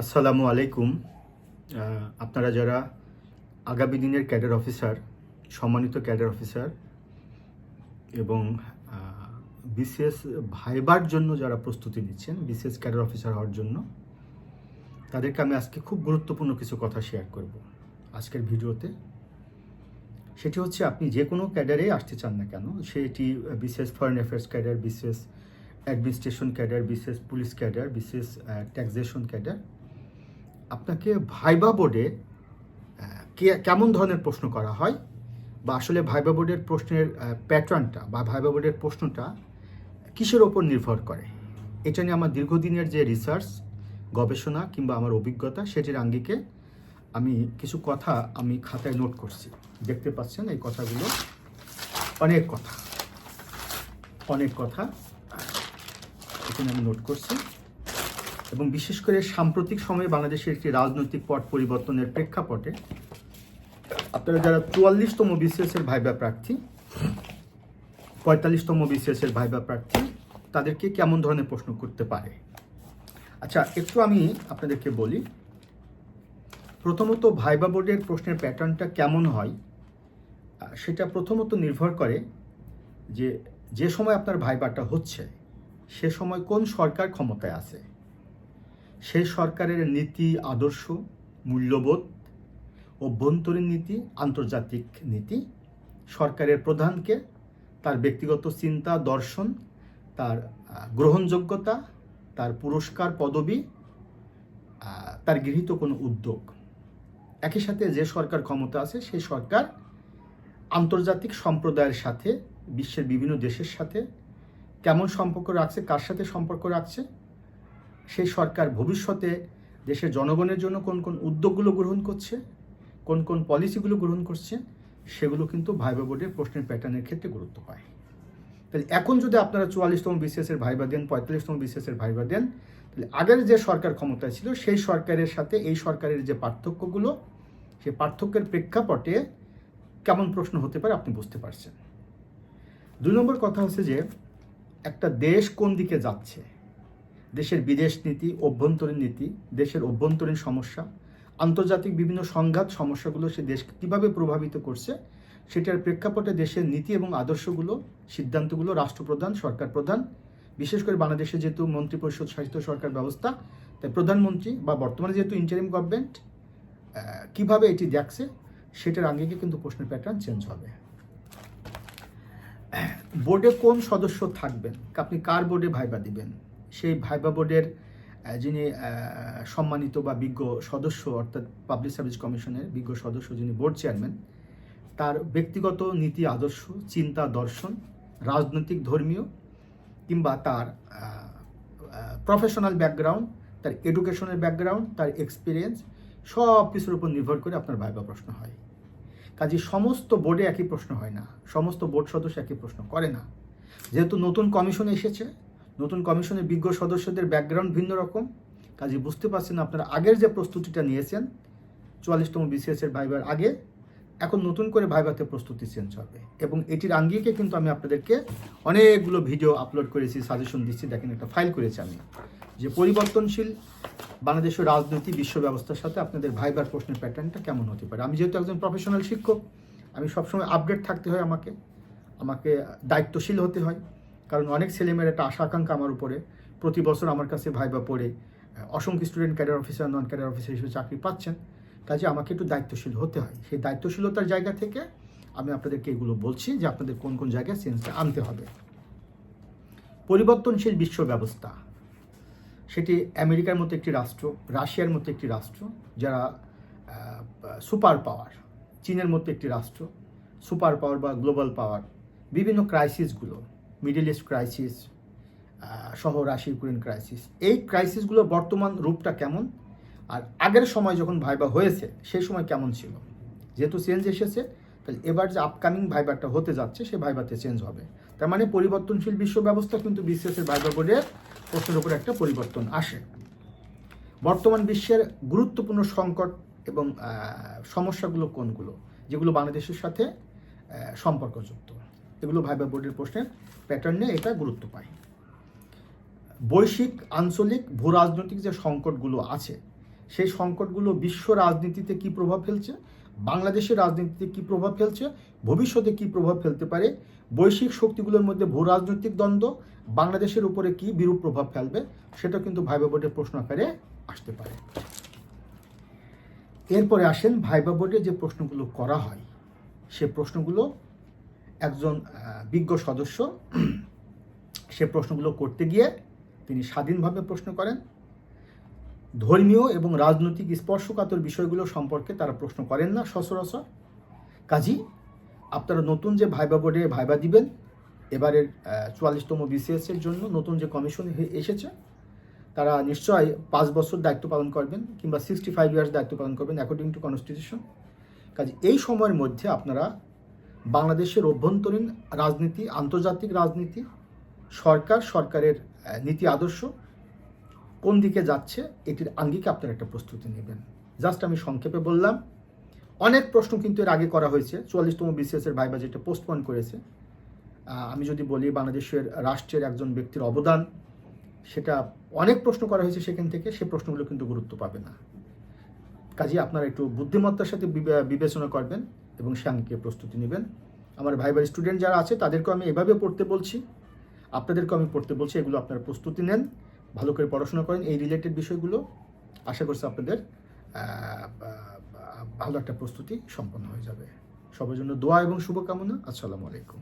আসসালামু আলাইকুম। আপনারা যারা আগামী দিনের ক্যাডার অফিসার, সম্মানিত ক্যাডার অফিসার এবং বিশেষ ভাইবার জন্য যারা প্রস্তুতি নিচ্ছেন বিশেষ ক্যাডার অফিসার হওয়ার জন্য, তাদেরকে আমি আজকে খুব গুরুত্বপূর্ণ কিছু কথা শেয়ার করব আজকের ভিডিওতে। সেটি হচ্ছে আপনি যে কোনো ক্যাডারে আসতে চান না কেন সেটি বিশেষ ফরেন অ্যাফেয়ার্স ক্যাডার বিশেষ অ্যাডমিনিস্ট্রেশন ক্যাডার বিশেষ পুলিশ ক্যাডার বিশেষ ট্যাক্সেশন ক্যাডার আপনাকে ভাইবা বোর্ডে কেমন ধরনের প্রশ্ন করা হয়? বা আসলে ভাইবা বোর্ডের প্রশ্নের প্যাটার্নটা বা ভাইবা বোর্ডের প্রশ্নটা কিসের ওপর নির্ভর করে? এটা নিয়ে আমার দীর্ঘদিনের যে রিসার্চ গবেষণা কিংবা আমার অভিজ্ঞতা সেটির আঙ্গিকে আমি কিছু কথা আমি খাতায় নোট করছি। দেখতে পাচ্ছেন এই কথাগুলো? অনেক কথা। অনেক কথা। এখানে আমি নোট করছি। এবং বিশেষ করে সাম্প্রতিক সময়ে বাংলাদেশের একটি রাজনৈতিক পট পরিবর্তনের প্রেক্ষাপটে আপনারা যারা চুয়াল্লিশতম বিসিএস এর ভাইবা প্রার্থী, পঁয়তাল্লিশতম বিসিএস এর ভাইবা প্রার্থী, তাদেরকে কেমন ধরনের প্রশ্ন করতে পারে? আচ্ছা একটু আমি আপনাদেরকে বলি, প্রথমত ভাইবা বোর্ডের প্রশ্নের প্যাটার্নটা কেমন হয়? সেটা প্রথমত নির্ভর করে যে যে সময় আপনার ভাইবাটা হচ্ছে, সে সময় কোন সরকার ক্ষমতায় আছে। সেই সরকারের নীতি, আদর্শ, মূল্যবোধ, অভ্যন্তরীণ নীতি, আন্তর্জাতিক নীতি, সরকারের প্রধানকে, তার ব্যক্তিগত চিন্তা, দর্শন, তার গ্রহণযোগ্যতা, তার পুরস্কার, পদবি তার গৃহীত কোনো উদ্যোগ। একই সাথে যে সরকার ক্ষমতা আছে সেই সরকার আন্তর্জাতিক সম্প্রদায়ের সাথে, বিশ্বের বিভিন্ন দেশের সাথে, কেমন সম্পর্ক রাখছে, কার সাথে সম্পর্ক রাখছে সেই সরকার ভবিষ্যতে দেশের জনগণের জন্য কোন কোন উদ্যোগগুলো গ্রহণ করছে, কোন কোন পলিসিগুলো গ্রহণ করছে, সেগুলো কিন্তু ভাইবা বোর্ডের প্রশ্নের প্যাটার্নের ক্ষেত্রে গুরুত্ব পায়। তাহলে এখন যদি আপনারা চুয়াল্লিশতম বিসিএস এর ভাইবা দেন, পঁয়তাল্লিশতম বিসিএস এর ভাইবা দেন, তাহলে আগের যে সরকার ক্ষমতায় ছিল, সেই সরকারের সাথে এই সরকারের যে পার্থক্যগুলো, সেই পার্থক্যের প্রেক্ষাপটে কেমন প্রশ্ন হতে পারে আপনি বুঝতে পারছেন। দুই নম্বর কথা হচ্ছে যে, একটা দেশ কোন দিকে যাচ্ছে? দেশের বিদেশ নীতি, অভ্যন্তরীণ নীতি, দেশের অভ্যন্তরীণ সমস্যা, আন্তর্জাতিক বিভিন্ন সংঘাত সমস্যাগুলো সে দেশকে কীভাবে প্রভাবিত করছে, সেটার প্রেক্ষাপটে দেশের নীতি এবং আদর্শগুলো, সিদ্ধান্তগুলো রাষ্ট্রপ্রধান, সরকার প্রধান, বিশেষ করে বাংলাদেশে যেহেতু মন্ত্রিপরিষদ শাসিত সরকার ব্যবস্থা, তাই প্রধানমন্ত্রী বা বর্তমানে যেহেতু ইন্টারিম গভর্নমেন্ট কীভাবে এটি দেখছে, সেটার আঙ্গিকে কিন্তু প্রশ্নের প্যাটার্ন চেঞ্জ হবে। বোর্ডে কোন সদস্য থাকবেন? আপনি কার বোর্ডে ভাইবা দিবেন? সেই ভাইবা বোর্ডের যিনি সম্মানিত বা বিজ্ঞ সদস্য, অর্থাৎ পাবলিক সার্ভিস কমিশনের বিজ্ঞ সদস্য যিনি বোর্ড চেয়ারম্যান, তার ব্যক্তিগত নীতি, আদর্শ, চিন্তা, দর্শন, রাজনৈতিক, ধর্মীয় কিংবা তার প্রফেশনাল ব্যাকগ্রাউন্ড তার এডুকেশনের ব্যাকগ্রাউন্ড তার এক্সপিরিয়েন্স সব কিছুর উপর নির্ভর করে আপনার ভাইবা প্রশ্ন হয়। কাজে সমস্ত বোর্ডে একই প্রশ্ন হয় না। সমস্ত বোর্ড সদস্য একই প্রশ্ন করে না। যেহেতু নতুন কমিশন এসেছে নতুন কমিশনের বিজ্ঞ সদস্যদের ব্যাকগ্রাউন্ড ভিন্ন রকম। কাজে বুঝতে পারছেন আপনারা আগের যে প্রস্তুতিটা নিয়েছেন, চুয়াল্লিশতম বিসিএস এর ভাইবার আগে, এখন নতুন করে ভাইভাতে প্রস্তুতি চেঞ্জ হবে। এবং এটির আঙ্গিকে কিন্তু আমি আপনাদেরকে অনেকগুলো ভিডিও আপলোড করেছি সাজেশন দিচ্ছি। দেখেন একটা ফাইল করেছি আমি। যে পরিবর্তনশীল বাংলাদেশের রাজনীতি বিশ্ব ব্যবস্থার সাথে আপনাদের ভাইবার প্রশ্নের প্যাটার্নটা কেমন হতে পারে? আমি যেহেতু একজন প্রফেশনাল শিক্ষক, আমি সবসময় আপডেট থাকতে হয় আমাকে। আমাকে দায়িত্বশীল হতে হয়। কারণ অনেক ছেলেমেয়ের একটা আশা আকাঙ্ক্ষা আমার উপরে। প্রতি বছর আমার কাছে ভাইবা পড়ে অসংখ্য student cadre officer non cadre officer হিসেবে চাকরি পাচ্ছেন। কাজে আমাকে একটু দায়িত্বশীল হতে হয়। সেই দায়িত্বশীলতার জায়গা থেকে আমি আপনাদেরকে এগুলো বলছি যে আপনাদের কোন কোন জায়গায় চেঞ্জটা আনতে হবে। পরিবর্তনশীল বিশ্ব ব্যবস্থা। সেটি আমেরিকার মতো একটি রাষ্ট্র, রাশিয়ার মতো একটি রাষ্ট্র, যারা সুপার পাওয়ার চীনের মতো একটি রাষ্ট্র সুপার পাওয়ার বা গ্লোবাল পাওয়ার বিভিন্ন ক্রাইসিসগুলো মিডল ইস্ট ক্রাইসিস সহ রাশি ইউক্রেন ক্রাইসিস এই ক্রাইসিসগুলোর বর্তমান রূপটা কেমন? আর আগের সময় যখন ভাইবা হয়েছে, সেই সময় কেমন ছিল? যেহেতু চেঞ্জ এসেছে, তাহলে এবার যে আপকামিং ভাইবারটা হতে যাচ্ছে, সেই ভাইবাতে চেঞ্জ হবে। তার মানে পরিবর্তনশীল বিশ্ব ব্যবস্থা কিন্তু বিসিএসের ভাইবা বোর্ডের প্রশ্নের উপর একটা পরিবর্তন আসে। বর্তমান বিশ্বের গুরুত্বপূর্ণ সংকট এবং সমস্যাগুলো কোনগুলো? যেগুলো বাংলাদেশের সাথে সম্পর্কযুক্ত। এগুলো ভাইবা বোর্ডের প্রশ্নের প্যাটার্নে এটা গুরুত্ব পায়। বৈশ্বিক, আঞ্চলিক, ভূ রাজনৈতিক যে সংকটগুলো আছে, সেই সংকটগুলো বিশ্ব রাজনীতিতে কি প্রভাব ফেলছে, বাংলাদেশের রাজনীতিতে কি প্রভাব ফেলছে, ভবিষ্যতে কি প্রভাব ফেলতে পারে, বৈশ্বিক শক্তিগুলোর মধ্যে ভূ রাজনৈতিক দ্বন্দ্ব, বাংলাদেশের উপরে কি বিরূপ প্রভাব ফেলবে, সেটা কিন্তু ভাইবা বোর্ডের প্রশ্ন আকারে আসতে পারে। এরপরে আসেন ভাইবা বোর্ডে যে প্রশ্নগুলো করা হয়, সে প্রশ্নগুলো একজন বিজ্ঞ সদস্য, সে প্রশ্নগুলো করতে গিয়ে তিনি স্বাধীনভাবে প্রশ্ন করেন। ধর্মীয় এবং রাজনৈতিক স্পর্শকাতর বিষয়গুলো সম্পর্কে তারা প্রশ্ন করেন না সচরাচর। কাজী, আপনারা নতুন যে ভাইবা বোর্ডে ভাইবা দিবেন, এবারের চুয়াল্লিশতম বিসিএস এর জন্য নতুন যে কমিশন এসেছে, তারা নিশ্চয়ই পাঁচ বছর দায়িত্ব পালন করবেন কিংবা সিক্সটি ফাইভ ইয়ার্স দায়িত্ব পালন করবেন অ্যাকর্ডিং টু কনস্টিটিউশন কাজে, এই সময়ের মধ্যে আপনারা বাংলাদেশের অভ্যন্তরীণ রাজনীতি, আন্তর্জাতিক রাজনীতি, সরকার, সরকারের নীতি আদর্শ, কোন দিকে যাচ্ছে, এটির আঙ্গিকে আপনারা একটা প্রস্তুতি নেবেন। জাস্ট আমি সংক্ষেপে বললাম, অনেক প্রশ্ন কিন্তু এর আগে করা হয়েছে, চুয়াল্লিশতম বিসিএস এর ভাইবা যেটা পোস্টপন করেছে। আমি যদি বলি বাংলাদেশের রাষ্ট্রের একজন ব্যক্তির অবদান, সেটা অনেক প্রশ্ন করা হয়েছে সেখান থেকে, সে প্রশ্নগুলো কিন্তু গুরুত্ব পাবে না। কাজে আপনারা একটু বুদ্ধিমত্তার সাথে বিবে- বিবেচনা করবেন। এবং সে আঙ্গিকে প্রস্তুতি নেবেন। আমার ভাই ভাই স্টুডেন্ট যারা আছে, তাদেরকেও আমি এভাবে পড়তে বলছি। আপনাদেরকেও আমি পড়তে বলছি, এগুলো আপনারা প্রস্তুতি নেন, ভালো করে পড়াশোনা করেন এই রিলেটেড বিষয়গুলো। আশা করছি আপনাদের ভালো একটা প্রস্তুতি সম্পন্ন হয়ে যাবে। সবার জন্য দোয়া এবং শুভকামনা। আসসালামু আলাইকুম।